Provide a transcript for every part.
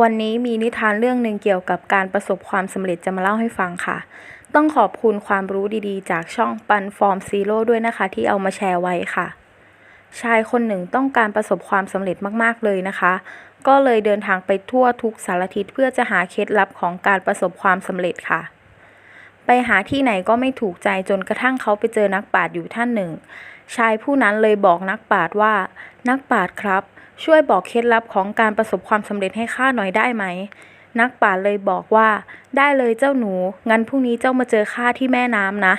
วันนี้มีนิทานเรื่องหนึ่งเกี่ยวกับการประสบความสำเร็จจะมาเล่าให้ฟังค่ะ ต้องขอบคุณความรู้ดีๆ จากช่องปันฟอร์มซีโร่ด้วยนะคะ ที่เอามาแชร์ไว้ค่ะ ชายคนหนึ่งต้องการประสบความสำเร็จมากๆเลยนะคะ ก็เลยเดินทางไปทั่วทุกสารทิศเพื่อจะหาเคล็ดลับของการประสบความสำเร็จค่ะ ไปหาที่ไหนก็ไม่ถูกใจจนกระทั่งเขาไปเจอนักปราชญ์อยู่ท่านหนึ่ง ชายผู้นั้นเลยบอกนักปราชญ์ว่า นักปราชญ์ครับ ช่วยบอกเคล็ดลับของการประสบความสำเร็จให้ข้าหน่อยได้ไหม นักปราเลยบอกว่า ได้เลยเจ้าหนู งั้นพรุ่งนี้เจ้ามาเจอข้าที่แม่น้ำนะ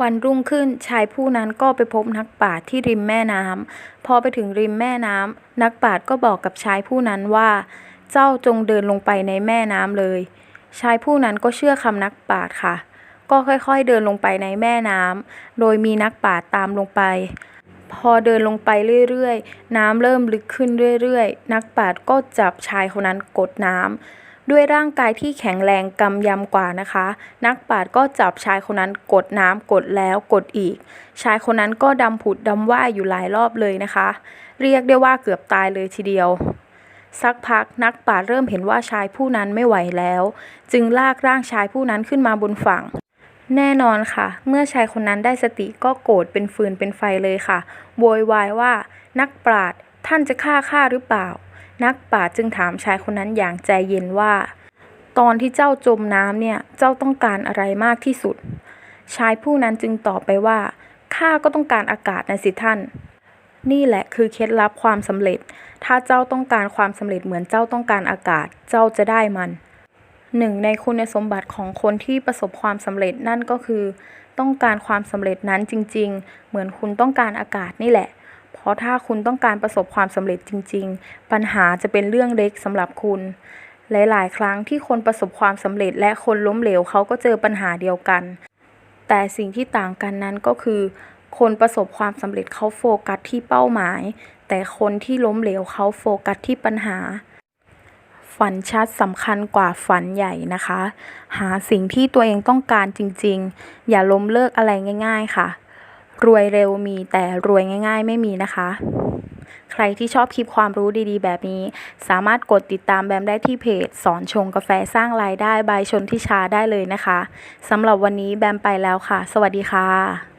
วันรุ่งขึ้นชายผู้นั้นก็ไปพบนักปราที่ริมแม่น้ำพอไปถึงริมแม่น้ำนักปราก็บอกกับชายผู้นั้นว่า เจ้าจงเดินลงไปในแม่น้ำเลย ชายผู้นั้นก็เชื่อคำนักปราค่ะ ก็ค่อยๆเดินลงไปในแม่น้ำโดยมีนักปราตามลงไป พอเดินลงไปเรื่อยๆ น้ำเริ่มลึกขึ้นเรื่อยๆ นักปราชญ์ก็จับชายคนนั้นกดน้ำด้วยร่างกายที่แข็งแรงกำยำกว่านะคะ นักปราชญ์ก็จับชายคนนั้นกดน้ำกดแล้วกดอีก ชายคนนั้นก็ดำผุดดำว่ายอยู่หลายรอบเลยนะคะ เรียกได้ว่าเกือบตายเลยทีเดียวสักพักนักปราเริ่มเห็นว่าชายผู้นั้นไม่ไหวแล้ว จึงลากร่างชายผู้นั้นขึ้นมาบนฝั่ง แน่นอนค่ะ เมื่อชายคนนั้นได้สติก็โกรธเป็นฟืนเป็นไฟเลยค่ะโวยวายว่า นักปราชญ์ท่านจะฆ่าข้าหรือเปล่า นักปราชญ์จึงถามชายคนนั้นอย่างใจเย็นว่า ตอนที่เจ้าจมน้ำเนี่ย เจ้าต้องการอะไรมากที่สุด ชายผู้นั้นจึงตอบไปว่า ข้าก็ต้องการอากาศนะสิท่าน นี่แหละคือเคล็ดลับความสำเร็จ ถ้าเจ้าต้องการความสำเร็จเหมือนเจ้าต้องการอากาศ เจ้าจะได้มัน หนึ่งในคุณสมบัติของคนที่ประสบความสำเร็จนั่นก็คือ ต้องการความสำเร็จนั้นจริง ๆ เหมือนคุณต้องการอากาศนี่แหละ เพราะถ้าคุณต้องการประสบความสำเร็จจริง ๆ ปัญหาจะเป็นเรื่องเล็กสำหรับคุณ หลาย ๆ ครั้งที่คนประสบความสำเร็จและคนล้มเหลวเขาก็เจอปัญหาเดียวกัน แต่สิ่งที่ต่างกันนั้นก็คือ คนประสบความสำเร็จเขาโฟกัสที่เป้าหมาย แต่คนที่ล้มเหลวเขาโฟกัสที่ปัญหา ฝันชัดสำคัญกว่าฝันใหญ่นะคะ หาสิ่งที่ตัวเองต้องการจริงๆ อย่าล้มเลิกอะไรง่าย ๆค่ะ รวยเร็วมีแต่รวยง่าย ๆ ไม่มีนะคะ ใครที่ชอบคลิปความรู้ดีๆ แบบนี้ สามารถกดติดตามแบมได้ที่เพจ สอนชงกาแฟสร้างรายได้บายชนทิชาได้เลยนะคะสำหรับวันนี้แบมไปแล้วค่ะ สวัสดีค่ะ